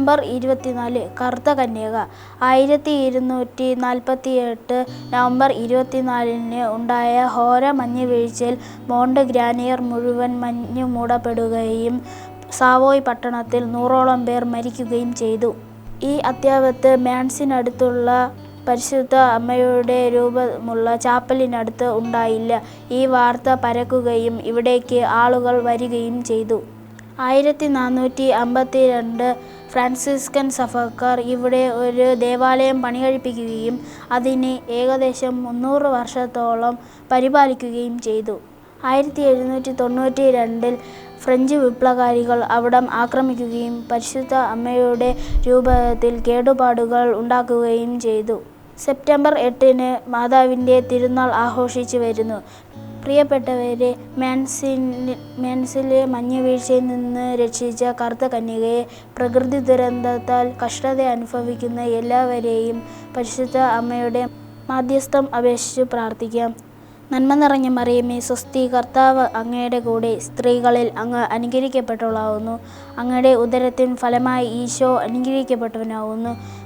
November ഇരുപത്തിനാല് കറുത്ത കന്യക ആയിരത്തി ഇരുന്നൂറ്റി നാൽപ്പത്തി എട്ട് നവംബർ ഇരുപത്തിനാലിന് ഉണ്ടായ ഘോര മഞ്ഞുവീഴ്ചയിൽ മോണ്ട് ഗ്രാനിയർ മുഴുവൻ മഞ്ഞ് മൂടപ്പെടുകയും സാവോയ് പട്ടണത്തിൽ നൂറോളം പേർ മരിക്കുകയും ചെയ്തു. ഈ അത്യാപത്ത് മാൻസിനടുത്തുള്ള പരിശുദ്ധ അമ്മയുടെ രൂപമുള്ള ചാപ്പലിനടുത്ത് ഉണ്ടായില്ല. ഈ വാർത്ത പരക്കുകയും ഇവിടേക്ക് ആളുകൾ വരികയും ചെയ്തു. ആയിരത്തി നാനൂറ്റി അമ്പത്തിരണ്ട് ഫ്രാൻസിസ്കൻ സഭക്കാർ ഇവിടെ ഒരു ദേവാലയം പണികഴിപ്പിക്കുകയും അതിനെ ഏകദേശം മുന്നൂറ് വർഷത്തോളം പരിപാലിക്കുകയും ചെയ്തു. ആയിരത്തി എഴുന്നൂറ്റി തൊണ്ണൂറ്റി രണ്ടിൽ ഫ്രഞ്ച് വിപ്ലവകാരികൾ അവിടം ആക്രമിക്കുകയും പരിശുദ്ധ അമ്മയുടെ രൂപത്തിൽ കേടുപാടുകൾ ഉണ്ടാക്കുകയും ചെയ്തു. സെപ്റ്റംബർ എട്ടിന് മാതാവിന്റെ തിരുനാൾ ആഘോഷിച്ചു വരുന്നു. പ്രിയപ്പെട്ടവരെ, മാൻസിലെ മഞ്ഞുവീഴ്ചയിൽ നിന്ന് രക്ഷിച്ച കറുത്ത കന്യകയെ, പ്രകൃതി ദുരന്തത്താൽ കഷ്ടത അനുഭവിക്കുന്ന എല്ലാവരെയും പരിശുദ്ധ അമ്മയുടെ മാധ്യസ്ഥം അപേക്ഷിച്ച് പ്രാർത്ഥിക്കാം. നന്മ നിറഞ്ഞ മറിയമേ, സ്വസ്തി. കർത്താവ് അങ്ങയുടെ കൂടെ, സ്ത്രീകളിൽ അങ്ങ് അനുഗ്രഹിക്കപ്പെട്ടവളാകുന്നു. അങ്ങയുടെ ഉദരത്തിൻ ഫലമായി ഈശോ അനുഗ്രഹിക്കപ്പെട്ടവനാകുന്നു.